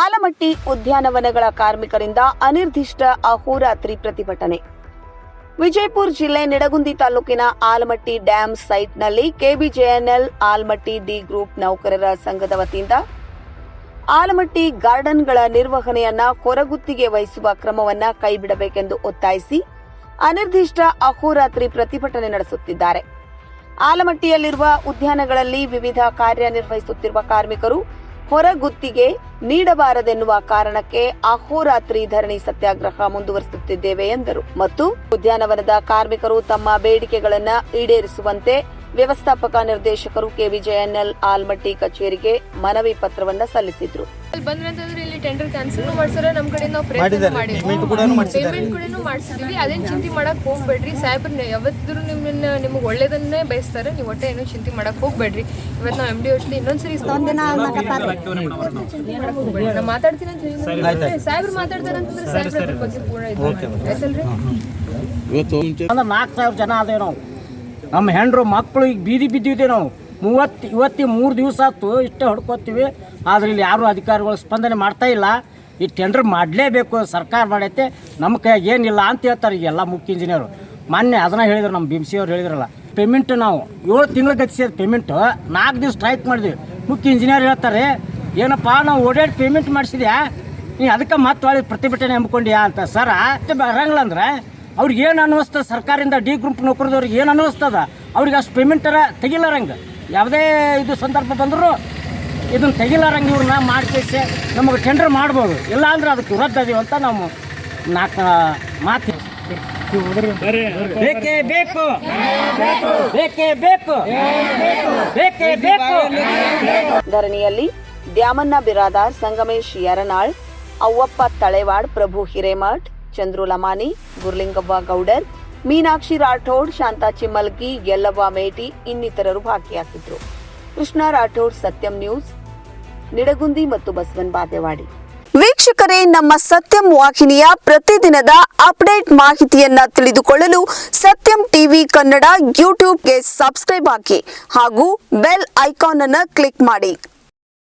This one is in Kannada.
ಆಲಮಟ್ಟಿ ಉದ್ಯಾನವನಗಳ ಕಾರ್ಮಿಕರಿಂದ ಅನಿರ್ದಿಷ್ಟ ಅಹೋರಾತ್ರಿ ಪ್ರತಿಭಟನೆ. ವಿಜಯಪುರ ಜಿಲ್ಲೆ ನಿಡಗುಂದಿ ತಾಲೂಕಿನ ಆಲಮಟ್ಟಿ ಡ್ಯಾಂ ಸೈಟ್ನಲ್ಲಿ ಕೆಬಿಜೆಎನ್ಎಲ್ ಆಲಮಟ್ಟಿ ಡಿ ಗ್ರೂಪ್ ನೌಕರರ ಸಂಘದ ವತಿಯಿಂದ ಆಲಮಟ್ಟಿ ಗಾರ್ಡನ್ಗಳ ನಿರ್ವಹಣೆಯನ್ನ ಕೊರಗುತ್ತಿಗೆ ವಹಿಸುವ ಕ್ರಮವನ್ನ ಕೈಬಿಡಬೇಕೆಂದು ಒತ್ತಾಯಿಸಿ ಅನಿರ್ದಿಷ್ಟ ಅಹೋರಾತ್ರಿ ಪ್ರತಿಭಟನೆ ನಡೆಸುತ್ತಿದ್ದಾರೆ. ಆಲಮಟ್ಟಿಯಲ್ಲಿರುವ ಉದ್ಯಾನಗಳಲ್ಲಿ ವಿವಿಧ ಕಾರ್ಯನಿರ್ವಹಿಸುತ್ತಿರುವ ಕಾರ್ಮಿಕರು ಹೊರಗುತ್ತಿಗೆ ನೀಡಬಾರದೆನ್ನುವ ಕಾರಣಕ್ಕೆ ಅಹೋರಾತ್ರಿ ಧರಣಿ ಸತ್ಯಾಗ್ರಹ ಮುಂದುವರಿಸುತ್ತಿದ್ದೇವೆ ಎಂದರು. ಮತ್ತು ಉದ್ಯಾನವನದ ಕಾರ್ಮಿಕರು ತಮ್ಮ ಬೇಡಿಕೆಗಳನ್ನು ಈಡೇರಿಸುವಂತೆ ವ್ಯವಸ್ಥಾಪಕ ನಿರ್ದೇಶಕರು ಕೆ ಕೆವಿಜೆಎನ್ಎಲ್ ಆಲ್ಮಟ್ಟಿ ಕಚೇರಿಗೆ ಮನವಿ ಪತ್ರವನ್ನ ಸಲ್ಲಿಸಿದ್ರು. ಅಲ್ಲಿ ಬಂದ್ರೆ ಇಲ್ಲಿ ಟೆಂಡರ್ ಕ್ಯಾನ್ಸಲ್ ಮಾಡ್ಸಾರ ನಮ್ ಕಡೆ ನಾವು ಪ್ರಯತ್ನ ಮಾಡಿದ್ದಾರೆ. ಮಾಡಿ Payment ಕೂಡನೂ ಪೇಮೆಂಟ್ ಕೂಡ ಮಾಡ್ಸಿದೀವಿ ಅದೇನ್ ಚಿಂತೆ ಮಾಡಕ್ ಹೋಗ್ಬೇಡ್ರಿ. ಸಾಹೇಬ್ರ ಯಾವತ್ತಿದ್ರು ನಿಮ್ಮನ್ನ ನಿಮ್ಗೆ ಒಳ್ಳೇದನ್ನೇ ಬಯಸ್ತಾರೆ. ನೀವು ಒಟ್ಟೆ ಏನೋ ಚಿಂತೆ ಮಾಡಕ್ ಹೋಗ್ಬೇಡ್ರಿ. ಇವತ್ತು ನಾವು ಎಂ ಡಿ ಇನ್ನೊಂದು ಇನ್ನೊಂದ್ಸರಿ ನಾ ಮಾತಾಡ್ತೀನಿ ಸಾಹೇಬ್ರು ಮಾತಾಡ್ತಾರ ಅಂತಂದ್ರೆ ಸಾಹೇಬ್ರ ಬಗ್ಗೆ ಪೂರ ಇದು. ಆಯ್ತಲ್ರಿ? ಅಂದ್ರೆ ನಾಲ್ಕು ಸಾವಿರ ಜನ ಅದೇ ನಾವು. ನಮ್ಮ ಹೆಂಡ್ರು ಮಕ್ಕಳು ಈಗ ಬೀದಿ ಬಿದ್ದಿದ್ದೆ ನಾವು. ಮೂವತ್ತು ಇವತ್ತಿ ಮೂರು ದಿವಸ ಆಯ್ತು ಇಷ್ಟೇ ಹೊಡ್ಕೋತೀವಿ. ಆದರೆ ಇಲ್ಲಿ ಯಾರೂ ಅಧಿಕಾರಿಗಳು ಸ್ಪಂದನೆ ಮಾಡ್ತಾ ಇಲ್ಲ. ಈ ಟೆಂಡರ್ ಮಾಡಲೇಬೇಕು, ಸರ್ಕಾರ ಮಾಡೈತೆ. ನಮ್ಮ ಕೈಯಾಗ ಏನಿಲ್ಲ ಅಂತ ಹೇಳ್ತಾರೆ ಈಗ ಎಲ್ಲ ಮುಖ್ಯ ಇಂಜಿನಿಯರು ಮೊನ್ನೆ ಅದನ್ನ ಹೇಳಿದ್ರು ನಮ್ಮ ಬಿಮ್ಸಿ ಅವ್ರು ಹೇಳಿದ್ರಲ್ಲ. ಪೇಮೆಂಟ್ ನಾವು ಏಳು ತಿಂಗಳು ಗತಿಸಿದ ಪೇಮೆಂಟು ನಾಲ್ಕು ದಿವಸ ಸ್ಟ್ರೈಕ್ ಮಾಡಿದ್ವಿ. ಮುಖ್ಯ ಇಂಜಿನಿಯರ್ ಹೇಳ್ತಾರೆ, ಏನಪ್ಪ, ನಾವು ಓಡಾಡಿ ಪೇಮೆಂಟ್ ಮಾಡಿಸಿದ್ಯಾ? ನೀ ಅದಕ್ಕೆ ಮತ್ತೆ ಪ್ರತಿಭಟನೆ ಹಮ್ಮಿಕೊಂಡ್ಯಾ? ಅಂತ. ಸರ್ ಅಷ್ಟೇ ಬರಂಗಿಲ್ಲ ಅಂದ್ರೆ ಅವ್ರಿಗೆ ಏನು ಅನ್ವಸ್ತದೆ ಸರ್ಕಾರದಿಂದ ಡಿ ಗ್ರೂಪ್ ನೌಕರದವ್ರಿಗೆ ಏನು ಅನ್ನಿಸ್ತದ ಅವ್ರಿಗೆ ಅಷ್ಟು ಪೇಮೆಂಟರ ತೆಗಿಲಾರಂಗೆ. ಯಾವುದೇ ಇದು ಸಂದರ್ಭ ಬಂದರೂ ಇದನ್ನು ತೆಗಿಲಾರಂಗೆ ಇವ್ರನ್ನ ಮಾಡ್ಕೇಸಿ ನಮಗೆ ಟೆಂಡರ್ ಮಾಡ್ಬೋದು. ಇಲ್ಲ ಅಂದ್ರೆ ಅದಕ್ಕೆ ವಿರುದ್ಧ ಅಂತ ನಾವು ನಾಲ್ಕು ಮಾತು ಬೇಕೇ ಬೇಕು. ಬೇಕೇ ಬೇಕು. ಬೇಕೇ ಬೇಕು. ಧರಣಿಯಲ್ಲಿ ದ್ಯಾಮಣ್ಣ ಬಿರಾದಾರ್ ಸಂಗಮೇಶ್ ಯರನಾಳ್ ಅವ್ವಪ್ಪ ತಳೆವಾಡ್ ಪ್ರಭು ಹಿರೇಮಠ್ ಚಂದ್ರು ಲಮಾನಿ ಗುರ್ಲಿಂಗವ್ವ ಗೌಡರ್, ಮೀನಾಕ್ಷಿ ರಾಠೋಡ್, ಶಾಂತಾ ಚಿಮ್ಮಲ್ಗಿ, ಯಲ್ಲವ್ವ ಮೇಟಿ ಇನ್ನಿತರರು ಭಾಗಿಯಾಗಿದ್ದರು ಕೃಷ್ಣ ರಾಠೋಡ್, ಸತ್ಯಂ ನ್ಯೂಸ್, ನಿಡಗುಂದಿ ಮತ್ತು ಬಸವನ್ ಬಾಗೇವಾಡಿ. ವೀಕ್ಷಕರೇ, ನಮ್ಮ ಸತ್ಯಂ ವಾಹಿನಿಯ ಪ್ರತಿದಿನದ ಅಪ್ಡೇಟ್ ಮಾಹಿತಿಯನ್ನ ತಿಳಿದುಕೊಳ್ಳಲು ಸತ್ಯಂ ಟಿವಿ ಕನ್ನಡ ಯೂಟ್ಯೂಬ್ಗೆ ಸಬ್ಸ್ಕ್ರೈಬ್ ಹಾಕಿ ಹಾಗೂ ಬೆಲ್ ಐಕಾನ್ ಅನ್ನು ಕ್ಲಿಕ್ ಮಾಡಿ.